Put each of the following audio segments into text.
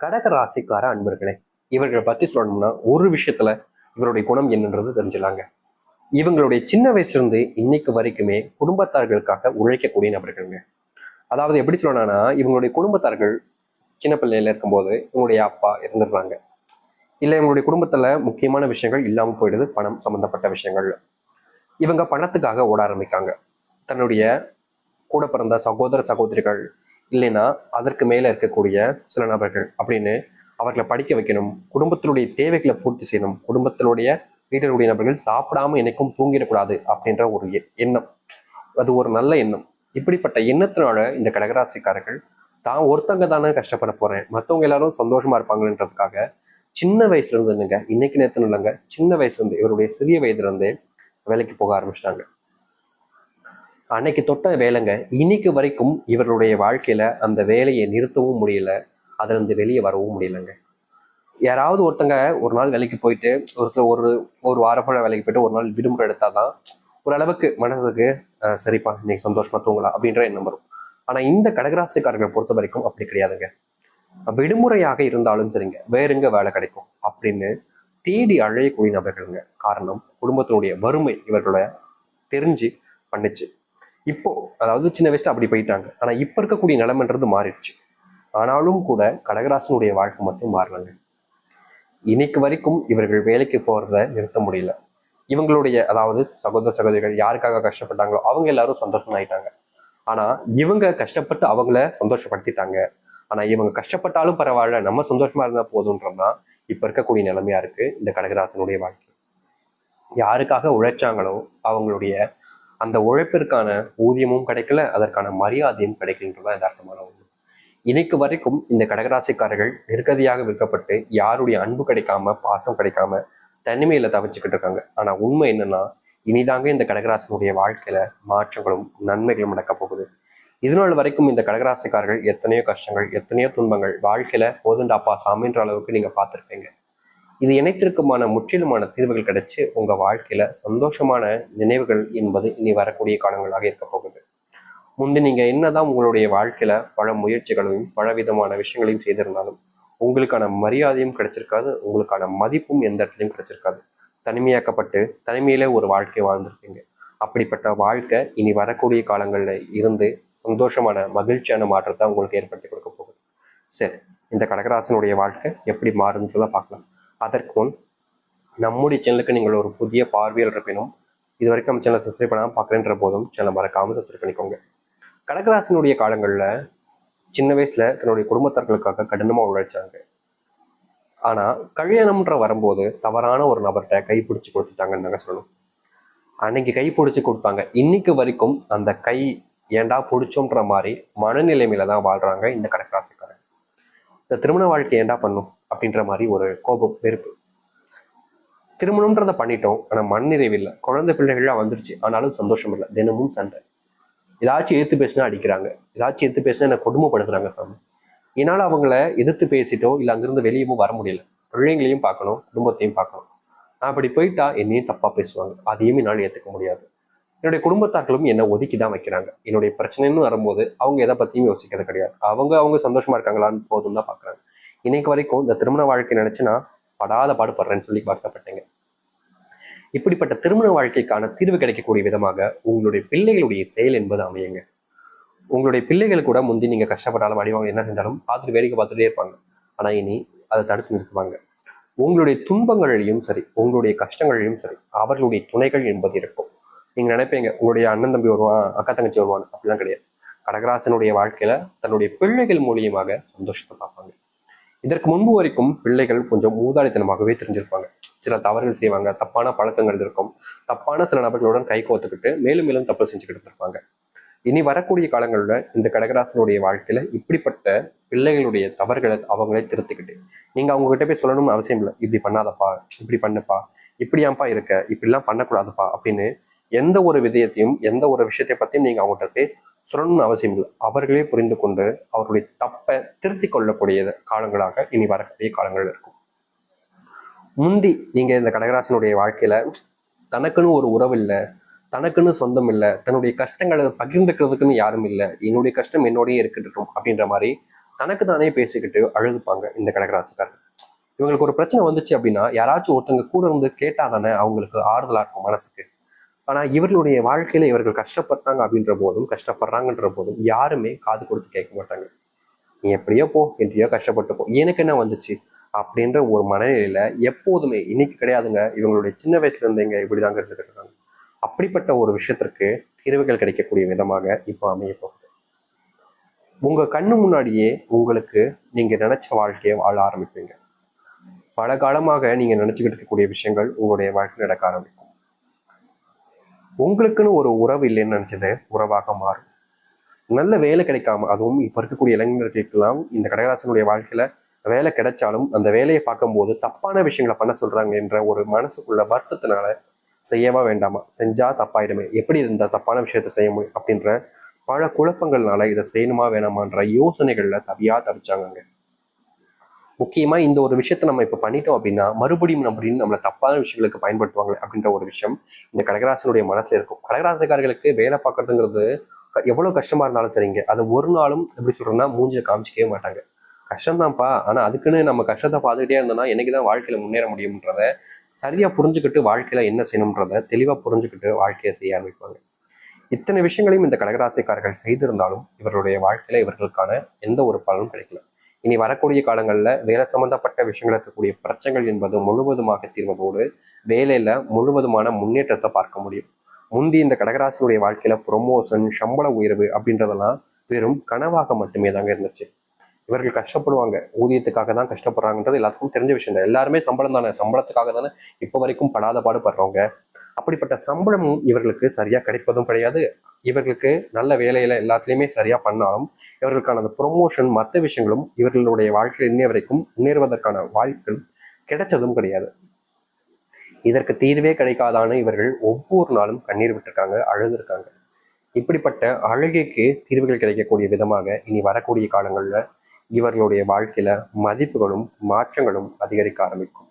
கடக ராசிக்கார அன்பர்களே இவர்களை பத்தி சொல்லணும்னா ஒரு விஷயத்துல இவருடைய குணம் என்னன்றது தெரிஞ்சுலாங்க இவங்களுடைய சின்ன வயசுலேருந்து இன்னைக்கு வரைக்குமே குடும்பத்தார்களுக்காக உழைக்கக்கூடிய நபர்களுங்க. அதாவது எப்படி சொல்லணும்னா இவங்களுடைய குடும்பத்தார்கள் சின்ன பிள்ளையில இருக்கும்போது இவங்களுடைய அப்பா இருந்துடுறாங்க இல்லை இவங்களுடைய குடும்பத்துல முக்கியமான விஷயங்கள் இல்லாமல் போயிடுது பணம் சம்பந்தப்பட்ட விஷயங்கள் இவங்க பணத்துக்காக ஓட ஆரம்பிக்காங்க. தன்னுடைய கூட பிறந்த சகோதர சகோதரிகள் இல்லைன்னா அதற்கு மேலே இருக்கக்கூடிய சில நபர்கள் அப்படின்னு அவர்களை படிக்க வைக்கணும் குடும்பத்தினுடைய தேவைகளை பூர்த்தி செய்யணும் குடும்பத்தினுடைய வீட்டருடைய நபர்கள் சாப்பிடாம என்னைக்கும் தூங்கிடக்கூடாது அப்படின்ற ஒரு எண்ணம். அது ஒரு நல்ல எண்ணம். இப்படிப்பட்ட எண்ணத்தினால இந்த கடகராட்சிக்காரர்கள் தான் ஒருத்தங்க தானே கஷ்டப்பட போறேன். மற்றவங்க எல்லாரும் சந்தோஷமா இருப்பாங்கன்றதுக்காக சின்ன வயசுல இருந்து இல்லைங்க இன்னைக்கு நேரத்தில் இல்லைங்க சின்ன வயசுல இருந்து இவருடைய சிறிய வயதுல இருந்தே வேலைக்கு போக ஆரம்பிச்சிட்டாங்க. அன்னைக்கு தொட்ட வேலைங்க இன்னைக்கு வரைக்கும் இவர்களுடைய வாழ்க்கையில அந்த வேலையை நிறுத்தவும் முடியல. அதுலேருந்து வெளியே வரவும் முடியலங்க. யாராவது ஒருத்தங்க ஒரு நாள் வேலைக்கு போயிட்டு ஒருத்தர் ஒரு ஒரு வாரம் போல வேலைக்கு போயிட்டு ஒரு நாள் விடுமுறை எடுத்தாதான் ஓரளவுக்கு மனசுக்கு சரிப்பா இன்னைக்கு சந்தோஷமா தூங்கலாம் அப்படின்ற எண்ணம் வரும். ஆனா இந்த கடகராசிக்காரர்களை பொறுத்த வரைக்கும் அப்படி கிடையாதுங்க. விடுமுறையாக இருந்தாலும் சரிங்க வேறுங்க வேலை கிடைக்கும் அப்படின்னு தேடி அழையக்கூடிய நபர்களுங்க. காரணம் குடும்பத்தினுடைய வறுமை இவர்களோட தெரிஞ்சு பண்ணுச்சு இப்போ அதாவது சின்ன வயசுல அப்படி போயிட்டாங்க. ஆனா இப்ப இருக்கக்கூடிய நிலைமைன்றது மாறிடுச்சு. ஆனாலும் கூட கடகராசனுடைய வாழ்க்கை மட்டும் மாறலங்க. இன்னைக்கு வரைக்கும் இவர்கள் வேலைக்கு போறத நிறுத்த முடியல. இவங்களுடைய அதாவது சகோதர சகோதரிகள் யாருக்காக கஷ்டப்பட்டாங்களோ அவங்க எல்லாரும் சந்தோஷமாயிட்டாங்க. ஆனா இவங்க கஷ்டப்பட்டு அவங்கள சந்தோஷப்படுத்திட்டாங்க. ஆனா இவங்க கஷ்டப்பட்டாலும் பரவாயில்ல நம்ம சந்தோஷமா இருந்தா போதுன்றதுதான் இப்ப இருக்கக்கூடிய நிலைமையா இருக்கு இந்த கடகராசனுடைய வாழ்க்கை. யாருக்காக உழைச்சாங்களோ அவங்களுடைய அந்த உழைப்பிற்கான ஊதியமும் கிடைக்கல அதற்கான மரியாதையும் கிடைக்கின்றதான் யதார்த்தமான ஒன்று இன்னைக்கு வரைக்கும் இந்த கடகராசிக்காரர்கள் நிர்கதியாக விற்கப்பட்டு யாருடைய அன்பு கிடைக்காம பாசம் கிடைக்காம தனிமையில தவிச்சுக்கிட்டு இருக்காங்க. ஆனா உண்மை என்னன்னா இனிதாங்க இந்த கடகராசினுடைய வாழ்க்கையில மாற்றங்களும் நன்மைகளும் நடக்க போகுது. இதுநாள் வரைக்கும் இந்த கடகராசிக்காரர்கள் எத்தனையோ கஷ்டங்கள் எத்தனையோ துன்பங்கள் வாழ்க்கையில போதுண்டாப்பா சாமின்ற அளவுக்கு நீங்க பார்த்துருப்பீங்க. இது இணைத்திற்குமான முற்றிலுமான தீர்வுகள் கிடைச்சு உங்க வாழ்க்கையில சந்தோஷமான நினைவுகள் என்பது இனி வரக்கூடிய காலங்களாக இருக்க போகுது. முந்தி நீங்க என்னதான் உங்களுடைய வாழ்க்கையில பல முயற்சிகளையும் பல விதமான விஷயங்களையும் செய்திருந்தாலும் உங்களுக்கான மரியாதையும் கிடைச்சிருக்காது உங்களுக்கான மதிப்பும் எந்த இடத்துலையும் கிடைச்சிருக்காது. தனிமையாக்கப்பட்டு தனிமையில ஒரு வாழ்க்கை வாழ்ந்திருப்பீங்க. அப்படிப்பட்ட வாழ்க்கை இனி வரக்கூடிய காலங்களில் இருந்து சந்தோஷமான மகிழ்ச்சியான மாற்றத்தை உங்களுக்கு ஏற்படுத்தி கொடுக்க போகுது. சரி இந்த கடகராசனுடைய வாழ்க்கை எப்படி மாறுன்றதை பார்க்கலாம். அதற்கு முன் நம்முடைய சேனலுக்கு நீங்கள் ஒரு புதிய பார்வையில் இருப்பினும் இது வரைக்கும் நம்ம சேனலை சப்ஸ்கிரைப் பண்ணாமல் பார்க்குறேன்ற போதும் சேனலை மறக்காமல் சப்ஸ்கிரைப் பண்ணிக்கோங்க. கடகராசனுடைய காலங்களில் சின்ன வயசில் தன்னுடைய குடும்பத்தார்களுக்காக கடினமாக உழைச்சாங்க. ஆனால் கல்யாணம்ன்ற வரும்போது தவறான ஒரு நபர்கிட்ட கை பிடிச்சி கொடுத்துட்டாங்கன்னு நாங்கள் சொல்லணும். அன்னைக்கு கை பிடிச்சி கொடுத்தாங்க. இன்னைக்கு வரைக்கும் அந்த கை ஏன்டா பிடிச்சோன்ற மாதிரி மனநிலைமையில தான் வாழ்றாங்க இந்த கடற்கராசிக்காரன் இந்த திருமண வாழ்க்கை ஏண்டா பண்ணும்? அப்படின்ற மாதிரி ஒரு கோபம் வெறுப்பு. திருமணம்ன்றத பண்ணிட்டோம் ஆனால் மண்ணிறைவு நிறைவு இல்லை குழந்தை பிள்ளைகள்லாம் வந்துருச்சு ஆனாலும் சந்தோஷம் இல்லை. தினமும் சண்டை. ஏதாச்சும் எதிர்த்து பேசினா அடிக்கிறாங்க. ஏதாச்சும் எதிர்த்து பேசினா என்ன கொடுமைப்படுத்துறாங்க சாமி. என்னால் அவங்கள எதிர்த்து பேசிட்டோ இல்லை அங்கிருந்து வெளியவும் வர முடியல. பிள்ளைங்களையும் பார்க்கணும் குடும்பத்தையும் பார்க்கணும். நான் அப்படி போயிட்டா என்னையும் தப்பாக பேசுவாங்க. அதையும் என்னால் ஏற்றுக்க முடியாது. என்னுடைய குடும்பத்தாக்களும் என்னை ஒதுக்கி தான் வைக்கிறாங்க. என்னுடைய பிரச்சனைன்னு வரும்போது அவங்க எதை பத்தியும் யோசிக்கிறது கிடையாது. அவங்க அவங்க சந்தோஷமா இருக்காங்களான்னு போதும் தான் பார்க்குறாங்க. இன்னைக்கு வரைக்கும் இந்த திருமண வாழ்க்கை நினச்சி நான் படாத பாடுபடுறேன்னு சொல்லி வருத்தப்பட்டேங்க. இப்படிப்பட்ட திருமண வாழ்க்கைக்கான தீர்வு கிடைக்கக்கூடிய விதமாக உங்களுடைய பிள்ளைகளுடைய செயல் என்பது அமையுங்க. உங்களுடைய பிள்ளைகள் கூட முந்தி நீங்க கஷ்டப்பட்டாலும் அடிவாங்க என்ன செஞ்சாலும் பார்த்துட்டு வேடிக்கை பார்த்துட்டே இருப்பாங்க. ஆனா இனி அதை தடுத்து நிறுத்துவாங்க. உங்களுடைய துன்பங்களிலையும் சரி உங்களுடைய கஷ்டங்களையும் சரி அவர்களுடைய துணைகள் என்பது இருக்கும். நீங்க நினைப்பீங்க உங்களுடைய அண்ணன் தம்பி வருவான் அக்கா தங்கச்சி வருவான் அப்படிலாம் கிடையாது. கடகராசனுடைய வாழ்க்கையில தன்னுடைய பிள்ளைகள் மூலியமாக சந்தோஷத்தை பார்ப்பாங்க. இதற்கு முன்பு வரைக்கும் பிள்ளைகள் கொஞ்சம் மூதாளித்தனமாகவே தெரிஞ்சிருப்பாங்க. சில தவறுகள் செய்வாங்க தப்பான பழக்கங்கள் இருக்கும். தப்பான சில நபர்களுடன் கை கோத்துக்கிட்டு மேலும் மேலும் தப்பு செஞ்சுக்கிட்டு இருப்பாங்க இனி வரக்கூடிய காலங்களில் இந்த கடகராசனுடைய வாழ்க்கையில இப்படிப்பட்ட பிள்ளைகளுடைய தவறுகளை அவங்களே திருத்திக்கிட்டு நீங்க அவங்க கிட்ட போய் சொல்லணும்னு அவசியம் இல்லை. இப்படி பண்ணாதப்பா இப்படி பண்ணுப்பா இப்படியாப்பா இருக்க இப்படிலாம் பண்ணக்கூடாதுப்பா அப்படின்னு எந்த ஒரு விதயத்தையும் எந்த ஒரு விஷயத்தை பத்தியும் நீங்க அவங்ககிட்ட போய் சொல்லணும்னு அவசியம் இல்லை. அவர்களே புரிந்து கொண்டு அவருடைய தப்பை திருத்திக் கொள்ளக்கூடிய காலங்களாக இனி வரக்கூடிய காலங்கள் இருக்கும். முந்தி நீங்க இந்த கடகராசனுடைய வாழ்க்கையில தனக்குன்னு ஒரு உறவு இல்லை தனக்குன்னு சொந்தம் இல்லை தன்னுடைய கஷ்டங்களை பகிர்ந்துக்கிறதுக்குன்னு யாரும் இல்லை என்னுடைய கஷ்டம் என்னோடய இருக்கட்டும் அப்படின்ற மாதிரி தனக்கு தானே பேசிக்கிட்டு அழுதுப்பாங்க இந்த கடகராசிக்காரர்கள். இவங்களுக்கு ஒரு பிரச்சனை வந்துச்சு அப்படின்னா யாராச்சும் ஒருத்தங்க கூட இருந்து கேட்டா தானே அவங்களுக்கு ஆறுதலாக இருக்கும் மனசுக்கு. ஆனா இவர்களுடைய வாழ்க்கையில இவர்கள் கஷ்டப்பட்டாங்க அப்படின்ற போதும் கஷ்டப்படுறாங்கன்ற போதும் யாருமே காது கொடுத்து கேட்க மாட்டாங்க. நீ எப்படியோ போ என்றையோ கஷ்டப்பட்டு போ. எனக்கு என்ன வந்துச்சு? அப்படின்ற ஒரு மனநிலையில எப்போதுமே இன்னைக்கு கிடையாதுங்க இவங்களுடைய சின்ன வயசுல இருந்தேங்க இப்படிதாங்க இருந்துட்டு இருக்காங்க. அப்படிப்பட்ட ஒரு விஷயத்திற்கு தீர்வுகள் கிடைக்கக்கூடிய விதமாக இப்போ அமைய போகுது. உங்க கண்ணு முன்னாடியே உங்களுக்கு நீங்க நினைச்ச வாழ்க்கையை வாழ ஆரம்பிப்பீங்க. பல காலமாக நீங்க நினைச்சுக்கிட்டு இருக்கக்கூடிய விஷயங்கள் உங்களுடைய வாழ்க்கையில் நடக்க ஆரம்பிக்கும். உங்களுக்குன்னு ஒரு உறவு இல்லைன்னு நினைச்சது உறவாக மாறும். நல்ல வேலை கிடைக்காம அதுவும் இப்போ இருக்கக்கூடிய இளைஞர்களுக்கெல்லாம் இந்த கடகராசனுடைய வாழ்க்கையில வேலை கிடைச்சாலும் அந்த வேலையை பார்க்கும்போது தப்பான விஷயங்களை பண்ண சொல்றாங்க என்ற ஒரு மனசுக்குள்ள வருத்தத்தினால செய்யவா வேண்டாமா? செஞ்சா தப்பாயிடுமே. எப்படி இந்த தப்பான விஷயத்த செய்ய முடியும்? அப்படின்ற பல குழப்பங்கள்னால இதை செய்யணுமா வேணாமான்ற யோசனைகள்ல தவியா தவிச்சாங்க முக்கியமா இந்த ஒரு விஷயத்த நம்ம இப்ப பண்ணிட்டோம் அப்படின்னா மறுபடியும் அப்படின்னு நம்மளை தப்பான விஷயங்களுக்கு பயன்படுத்துவாங்க அப்படின்ற ஒரு விஷயம் இந்த கடகராசனுடைய மனசு இருக்கும். கடகராசிக்காரர்களுக்கு வேலை பார்க்கறதுங்கிறது எவ்வளோ எவ்வளவு கஷ்டமா இருந்தாலும் சரிங்க. அது ஒரு நாளும் எப்படி சொல்கிறோன்னா மூஞ்சில காமிச்சிக்கவே மாட்டாங்க. கஷ்டம்தான்ப்பா. ஆனா அதுக்குன்னு நம்ம கஷ்டத்தை பார்த்துக்கிட்டே இருந்தோம்னா என்னைக்குதான் வாழ்க்கையில முன்னேற முடியும்ன்றத சரியா புரிஞ்சுக்கிட்டு வாழ்க்கையில என்ன செய்யணுன்றதை தெளிவா புரிஞ்சுக்கிட்டு வாழ்க்கையை செய்ய ஆரம்பிப்பாங்க. இத்தனை விஷயங்களையும் இந்த கடகராசிக்காரர்கள் செய்திருந்தாலும் இவருடைய வாழ்க்கையில இவர்களுக்கான எந்த ஒரு பலனும் கிடைக்கல. இனி வரக்கூடிய காலங்களில் வேலை சம்பந்தப்பட்ட விஷயங்கள் இருக்கக்கூடிய பிரச்சனைகள் என்பது முழுவதுமாக தீர்வதோடு வேலையில முழுவதுமான முன்னேற்றத்தை பார்க்க முடியும். முந்தி இந்த கடகராசினுடைய வாழ்க்கையில ப்ரொமோஷன் சம்பள உயர்வு அப்படின்றதெல்லாம் வெறும் கனவாக மட்டுமே தாங்க இருந்துச்சு. இவர்கள் கஷ்டப்படுவாங்க. ஊதியத்துக்காக தான் கஷ்டப்படுறாங்கன்றது எல்லாத்துக்கும் தெரிஞ்ச விஷயம் தான் எல்லாருமே சம்பளம் தானே. சம்பளத்துக்காக தானே இப்போ வரைக்கும் படாத பாடுபடுறவங்க அப்படிப்பட்ட சம்பளமும் இவர்களுக்கு சரியாக கிடைப்பதும் கிடையாது. இவர்களுக்கு நல்ல வேலையில எல்லாத்துலேயுமே சரியாக பண்ணாலும் இவர்களுக்கான அந்த ப்ரொமோஷன் மற்ற விஷயங்களும் இவர்களுடைய வாழ்க்கையில் இன்னைய வரைக்கும் முன்னேறுவதற்கான வாய்ப்புகள் கிடைச்சதும் கிடையாது. இதற்கு தீர்வே கிடைக்காதான இவர்கள் ஒவ்வொரு நாளும் கண்ணீர் விட்டுருக்காங்க அழுதுருக்காங்க. இப்படிப்பட்ட அழுகைக்கு தீர்வுகள் கிடைக்கக்கூடிய விதமாக இனி வரக்கூடிய காலங்களில் இவர்களுடைய வாழ்க்கையில மதிப்புகளும் மாற்றங்களும் அதிகரிக்க ஆரம்பிக்கும்.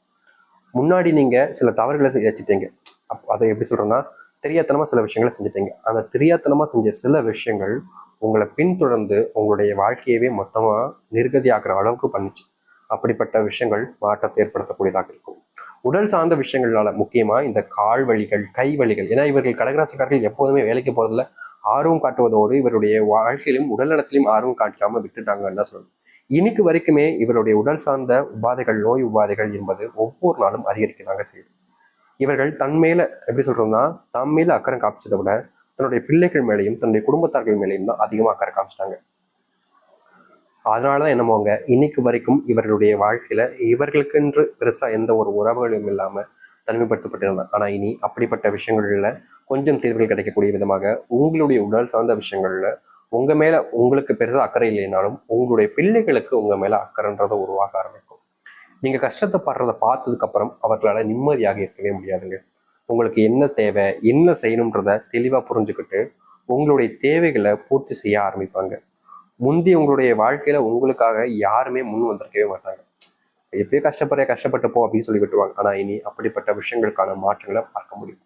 முன்னாடி நீங்க சில தவறுகளை வச்சுட்டீங்க அப் அதை எப்படி சொல்றேன்னா தெரியாத்தனமா சில விஷயங்களை செஞ்சுட்டீங்க. அந்த தெரியாத்தனமா செஞ்ச சில விஷயங்கள் உங்களை பின்தொடர்ந்து உங்களுடைய வாழ்க்கையவே மொத்தமா நிர்கதியாகிற அளவுக்கு பண்ணுச்சு. அப்படிப்பட்ட விஷயங்கள் மாற்றத்தை ஏற்படுத்தக்கூடியதாக இருக்கும். உடல் சார்ந்த விஷயங்களால முக்கியமா இந்த கால் வலிகள் கை வலிகள். ஏன்னா இவர்கள் கடகராசிக்காரர்கள் எப்போதுமே வேலைக்கு போறதுல ஆர்வம் காட்டுவதோடு இவருடைய வாழ்க்கையிலும் உடல் நலத்திலும் ஆர்வம் காட்டாம விட்டுட்டாங்கன்னு தான் சொல்லணும். இன்னைக்கு வரைக்குமே இவருடைய உடல் சார்ந்த உபாதைகள் நோய் உபாதைகள் என்பது ஒவ்வொரு நாளும் அதிகரிக்கதாங்க செய்யுது. இவர்கள் தன் மேல எப்படி சொல்றோம்னா தன் மேல அக்கறை காமிச்சதை விட தன்னுடைய பிள்ளைகள் மேலையும் தன்னுடைய குடும்பத்தார்கள் மேலையும் தான் அதிகமாக அக்கறை காமிச்சிட்டாங்க. அதனாலதான் என்னமோங்க இன்னைக்கு வரைக்கும் இவர்களுடைய வாழ்க்கையில இவர்களுக்கென்று பெருசா எந்த ஒரு உறவுகளும் இல்லாம தனிமைப்படுத்தப்பட்டிருந்தார் ஆனா இனி அப்படிப்பட்ட விஷயங்களில் கொஞ்சம் தீர்வுகள் கிடைக்கக்கூடிய விதமாக உங்களுடைய உடல் சார்ந்த விஷயங்கள்ல உங்க மேல உங்களுக்கு பெருசா அக்கறை இல்லைனாலும் உங்களுடைய பிள்ளைகளுக்கு உங்க மேல அக்கறைன்றதை உருவாக ஆரம்பிக்கும். நீங்க கஷ்டத்தை படுறதை பார்த்ததுக்கு அப்புறம் அவர்களால நிம்மதியாக இருக்கவே முடியாதுங்க. உங்களுக்கு என்ன தேவை என்ன செய்யணுன்றத தெளிவா புரிஞ்சுக்கிட்டு உங்களுடைய தேவைகளை பூர்த்தி செய்ய ஆரம்பிப்பாங்க. முந்தி உங்களுடைய வாழ்க்கையில உங்களுக்காக யாருமே முன் வந்திருக்கவே மாட்டாங்க. எப்பயோ கஷ்டப்படுற கஷ்டப்பட்டு போ அப்படின்னு சொல்லி விட்டுருவாங்க ஆனா இனி அப்படிப்பட்ட விஷயங்களுக்கான மாற்றங்களை பார்க்க முடியும்.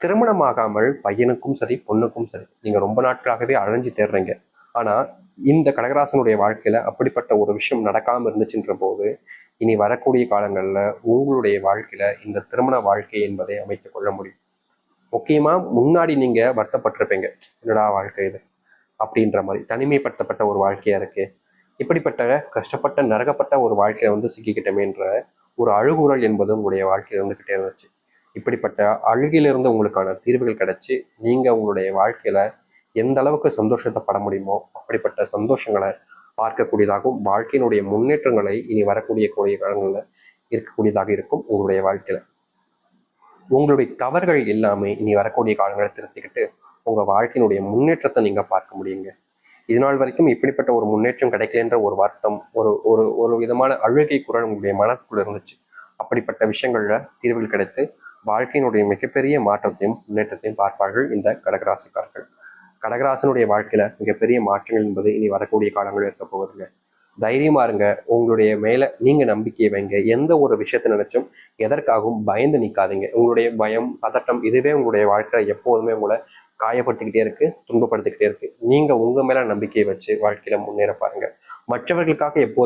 திருமணமாகாமல் பையனுக்கும் சரி பொண்ணுக்கும் சரி நீங்க ரொம்ப நாட்களாகவே அழைஞ்சு தேடுறீங்க ஆனா இந்த கடகராசனுடைய வாழ்க்கையில அப்படிப்பட்ட ஒரு விஷயம் நடக்காம இருந்துச்சுன்ற போது இனி வரக்கூடிய காலங்கள்ல உங்களுடைய வாழ்க்கையில இந்த திருமண வாழ்க்கை என்பதை அமைத்துக் கொள்ள முடியும். முக்கியமா முன்னாடி நீங்க வருத்தப்பட்டிருப்பீங்க. என்னடா வாழ்க்கை இது? அப்படின்ற மாதிரி தனிமைப்படுத்தப்பட்ட ஒரு வாழ்க்கையா இருக்கு. இப்படிப்பட்ட கஷ்டப்பட்ட நரகப்பட்ட ஒரு வாழ்க்கையை வந்து சிக்கிக்கிட்டமேன்ற ஒரு அழுகுறல் என்பது உங்களுடைய வாழ்க்கையில இருந்துகிட்டே இருந்துச்சு. இப்படிப்பட்ட அழுகிலிருந்து உங்களுக்கான தீர்வுகள் கிடைச்சி நீங்க உங்களுடைய வாழ்க்கையில எந்த அளவுக்கு சந்தோஷத்தை பட முடியுமோ அப்படிப்பட்ட சந்தோஷங்களை பார்க்கக்கூடியதாகவும் வாழ்க்கையினுடைய முன்னேற்றங்களை இனி வரக்கூடிய கூடிய காலங்களில் இருக்கக்கூடியதாக இருக்கும் உங்களுடைய வாழ்க்கையில. உங்களுடைய தவறுகள் எல்லாமே இனி வரக்கூடிய காலங்களை திருத்திக்கிட்டு உங்க வாழ்க்கையினுடைய முன்னேற்றத்தை நீங்கள் பார்க்க முடியுங்க. இது நாள் வரைக்கும் இப்படிப்பட்ட ஒரு முன்னேற்றம் கிடைக்கலன்ற ஒரு வருத்தம் ஒரு ஒரு ஒரு விதமான அழுகை குரல் உங்களுடைய மனசுக்குள்ள இருந்துச்சு. அப்படிப்பட்ட விஷயங்களில் தீர்வுகள் கிடைத்து வாழ்க்கையினுடைய மிகப்பெரிய மாற்றத்தையும் முன்னேற்றத்தையும் பார்ப்பார்கள் இந்த கடகராசிக்காரர்கள். கடகராசனுடைய வாழ்க்கையில மிகப்பெரிய மாற்றங்கள் என்பது இனி வரக்கூடிய காலங்களில் இருக்க போவதில்லை. தைரியமா இருங்க. உங்களுடைய மேல நீங்க நம்பிக்கையை வைங்க. எந்த ஒரு விஷயத்தை நினைச்சும் எதற்காகவும் பயந்து நிக்காதீங்க. உங்களுடைய பயம் பதட்டம் இதுவே உங்களுடைய வாழ்க்கையில எப்போதுமே உங்களை காயப்படுத்திக்கிட்டே இருக்கு துன்பப்படுத்திக்கிட்டே இருக்கு. நீங்க உங்க மேல நம்பிக்கையை வச்சு வாழ்க்கையில முன்னேற பாருங்க. மற்றவர்களுக்காக எப்போதும்